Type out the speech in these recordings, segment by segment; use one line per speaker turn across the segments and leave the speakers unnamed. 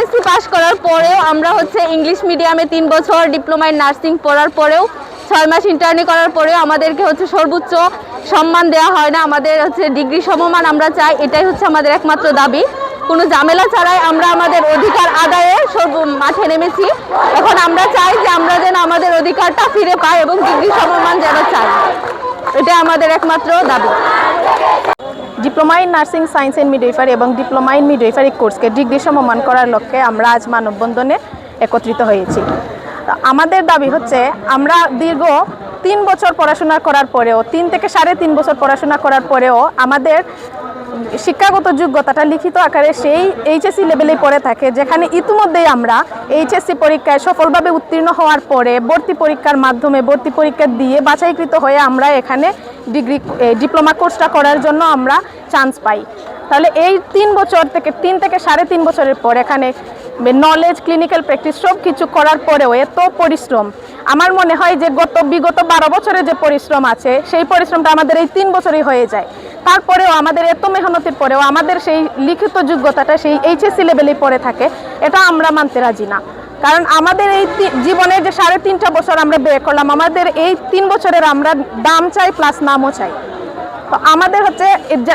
HSC pass করার পরেও আমরা হচ্ছে ইংলিশ মিডিয়ামে তিন বছর ডিপ্লোমায় নার্সিং পড়ার পরেও ছয় মাস ইন্টার্নি করার পরেও আমাদেরকে হচ্ছে সর্বোচ্চ সম্মান দেওয়া হয় না। আমাদের হচ্ছে ডিগ্রি সমমান আমরা চাই, এটাই হচ্ছে আমাদের একমাত্র দাবি। কোনো ঝামেলা ছাড়াই আমরা আমাদের অধিকার আদায়ে সর্ব মাঠে নেমেছি। এখন আমরা চাই যে আমরা যেন আমাদের অধিকারটা ফিরে পাই এবং ডিগ্রি সমমান যেন চাই। এটা আমাদের একমাত্র দাবি।
Diploma in nursing science and midwifery এবং ডিপ্লোমা ইন মিডওয়াইফারি কোর্সকে ডিগ্রি সমমান করার লক্ষ্যে আমরা আজ মানববন্ধনে একত্রিত হয়েছি। আমাদের দাবি হচ্ছে, আমরা দীর্ঘ তিন বছর পড়াশোনা করার পরেও, তিন থেকে সাড়ে তিন বছর পড়াশোনা করার পরেও আমাদের শিক্ষাগত যোগ্যতাটা লিখিত আকারে সেই এইচএসসি লেভেলেই পড়ে থাকে, যেখানে ইতিমধ্যেই আমরা এইচএসসি পরীক্ষায় সফলভাবে উত্তীর্ণ হওয়ার পরে ভর্তি পরীক্ষার মাধ্যমে ভর্তি পরীক্ষা দিয়ে বাছাইকৃত হয়ে আমরা এখানে ডিগ্রি ডিপ্লোমা কোর্সটা করার জন্য আমরা চান্স পাই। তাহলে এই তিন বছর থেকে, তিন থেকে সাড়ে তিন বছরের পর এখানে নলেজ ক্লিনিক্যাল প্র্যাকটিস সব কিছু করার পরেও এত পরিশ্রম। আমার মনে হয় যে গত, বিগত বারো বছরের যে পরিশ্রম আছে, সেই পরিশ্রমটা আমাদের এই তিন বছরই হয়ে যায়। তারপরেও আমাদের এত মেহনতের পরেও আমাদের সেই লিখিত যোগ্যতাটা সেই এইচএসসি লেভেলেই পড়ে থাকে, এটা আমরা মানতে রাজি না। কারণ আমাদের এই তি- জীবনে যে সাড়ে তিনটা বছর আমরা ব্যয় করলাম, আমাদের এই তিন বছরের আমরা দাম চাই প্লাস নামও চাই। তো আমাদের হচ্ছে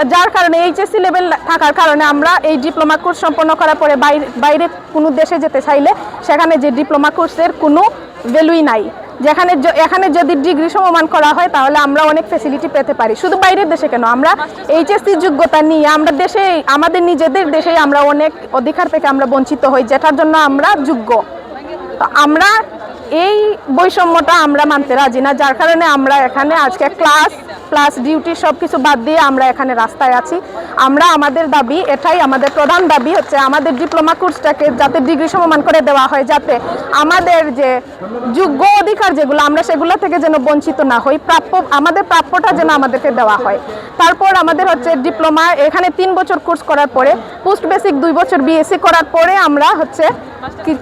যার কারণে এইচএসসি লেভেল থাকার কারণে আমরা এই ডিপ্লোমা কোর্স সম্পন্ন করার পরে বাইরে বাইরে কোনো দেশে যেতে চাইলে সেখানে যে ডিপ্লোমা কোর্সের কোনো ভ্যালুই নাই। যেখানে এখানে যদি ডিগ্রি সমমান করা হয় তাহলে আমরা অনেক ফেসিলিটি পেতে পারি। শুধু বাইরের দেশে কেন, আমরা এইচএসসি যোগ্যতা নিয়ে আমরা দেশে আমাদের নিজেদের দেশেই আমরা অনেক অধিকার থেকে আমরা বঞ্চিত হই, যেটার জন্য আমরা যোগ্য। তো আমরা এই বৈষম্যটা আমরা মানতে রাজি না, যার কারণে আমরা এখানে আজকে ক্লাস প্লাস ডিউটি সব কিছু বাদ দিয়ে আমরা এখানে রাস্তায় আছি। আমরা আমাদের দাবি এটাই, আমাদের প্রধান দাবি হচ্ছে আমাদের ডিপ্লোমা কোর্সটাকে যাতে ডিগ্রি সমমান করে দেওয়া হয়, যাতে আমাদের যে যোগ্য অধিকার যেগুলো, আমরা সেগুলো থেকে যেন বঞ্চিত না হই, প্রাপ্য, আমাদের প্রাপ্যটা যেন আমাদেরকে দেওয়া হয়। তারপর আমাদের হচ্ছে ডিপ্লোমা এখানে তিন বছর কোর্স করার পরে পোস্ট বেসিক দুই বছর বিএসসি করার পরে আমরা হচ্ছে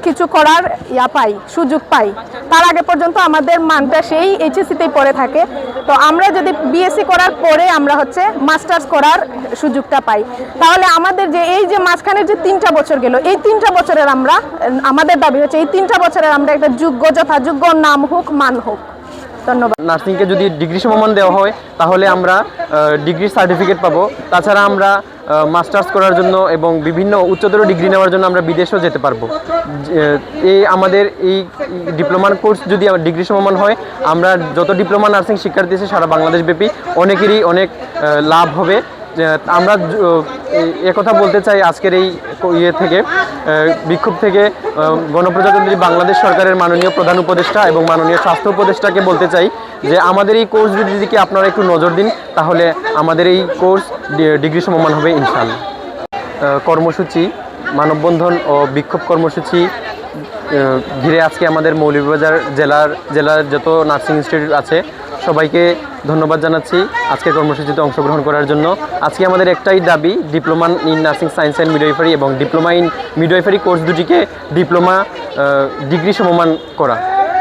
কিছু করার ইয়া পাই, সুযোগ পাই। তার আগে পর্যন্ত আমাদের মানটা সেই এইচএসসিতেই পড়ে থাকে। তো আমরা যদি বিএসসি করার পরে আমরা হচ্ছে মাস্টার্স করার সুযোগটা পাই। তাহলে আমাদের যে এই যে মাঝখানের যে তিনটা বছর গেল, এই তিনটা বছরের আমরা, আমাদের দাবি হচ্ছে এই তিনটা বছরের আমরা একটা যোগ্য যথাযোগ্য নাম হোক, মান হোক। ধন্যবাদ।
নার্সিংকে যদি ডিগ্রি সমমান দেওয়া হয়, তাহলে আমরা ডিগ্রি সার্টিফিকেট পাবো। তাছাড়া আমরা মাস্টার্স করার জন্য এবং বিভিন্ন উচ্চতর ডিগ্রি নেওয়ার জন্য আমরা বিদেশেও যেতে পারব। এই আমাদের এই ডিপ্লোমার কোর্স যদি ডিগ্রি সমমান হয়, আমরা যত ডিপ্লোমা নার্সিং শিক্ষার্থী সারা বাংলাদেশ ব্যাপী অনেকেরই অনেক লাভ হবে। আমরা একথা বলতে চাই আজকের এই ইয়ে থেকে বিক্ষোভ থেকে গণপ্রজাতন্ত্রী বাংলাদেশ সরকারের মাননীয় প্রধান উপদেষ্টা এবং মাননীয় স্বাস্থ্য উপদেষ্টাকে বলতে চাই যে, আমাদের এই কোর্স যদি দিকে আপনারা একটু নজর দিন, তাহলে আমাদের এই কোর্স ডিগ্রি সমমান হবে ইনশাল্লাহ কর্মসূচি, মানববন্ধন ও বিক্ষোভ কর্মসূচি ঘিরে আজকে আমাদের মৌলভীবাজার জেলার জেলার যত নার্সিং ইনস্টিটিউট আছে সবাইকে ধন্যবাদ জানাচ্ছি আজকে কর্মসূচিতে অংশগ্রহণ করার জন্য। আজকে আমাদের একটাই দাবি, diploma in nursing science and midwifery এবং ডিপ্লোমা ইন মিডওয়াইফারি কোর্স দুটিকে ডিপ্লোমা ডিগ্রি সমমান করা।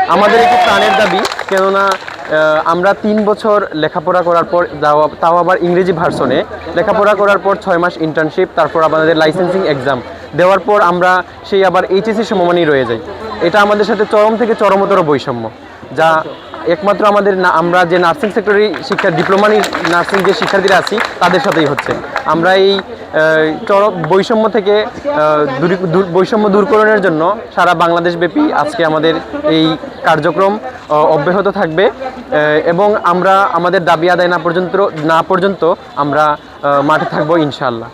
আমাদের একটি প্রাণের দাবি, কেননা আমরা তিন বছর লেখাপড়া করার পর তাও- আবার ইংরেজি ভার্সনে। লেখাপড়া করার পর ছয় মাস ইন্টার্নশিপ তারপর আমাদের লাইসেন্সিং এক্সাম দেওয়ার পর আমরা সেই আবার এইচএসসি সমমানই রয়ে যাই। এটা আমাদের সাথে চরম থেকে চরমতর বৈষম্য, যা একমাত্র আমাদের আমরা যে নার্সিং সেক্টরে শিক্ষা ডিপ্লোমা নার্সিং যে শিক্ষার্থীরা আছি, তাদের সাথেই হচ্ছে। আমরা এই চরম বৈষম্য থেকে বৈষম্য দূরকরণের জন্য সারা বাংলাদেশ ব্যাপী আজকে আমাদের এই কার্যক্রম অব্যাহত থাকবে। এবং আমরা আমাদের দাবি আদায় না পর্যন্ত না পর্যন্ত আমরা মাঠে থাকব ইনশাআল্লাহ।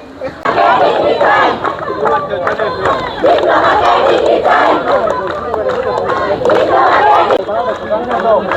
You.